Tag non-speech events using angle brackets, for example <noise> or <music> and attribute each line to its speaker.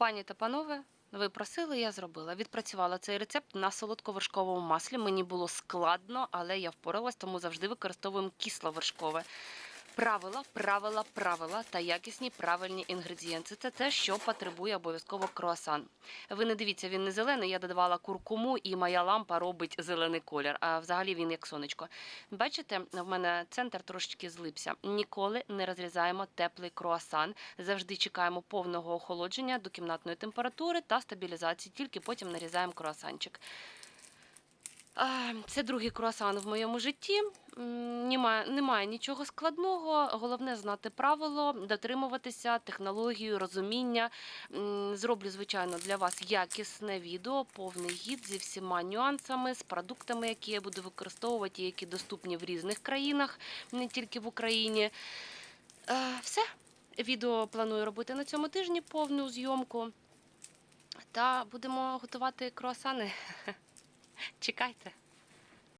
Speaker 1: Пані та панове, ви просили, я зробила. Відпрацювала цей рецепт на солодковершковому маслі. Мені було складно, але я впоралась, тому завжди використовуємо кисловершкове. Правила, правила, правила та якісні правильні інгредієнти. Це те, що потребує обов'язково круасан. Ви не дивіться, він не зелений. Я додавала куркуму, і моя лампа робить зелений колір. А взагалі він як сонечко. Бачите, в мене центр трошечки злипся. Ніколи не розрізаємо теплий круасан. Завжди чекаємо повного охолодження до кімнатної температури та стабілізації. Тільки потім нарізаємо круасанчик. Це другий круасан в моєму житті. Немає, немає нічого складного. Головне знати правило, дотримуватися технологію, розуміння. Зроблю, звичайно, для вас якісне відео, повний гід зі всіма нюансами, з продуктами, які я буду використовувати, які доступні в різних країнах, не тільки в Україні. Все. Відео планую робити на цьому тижні повну зйомку. Та будемо готувати круасани. <laughs> Чекайте.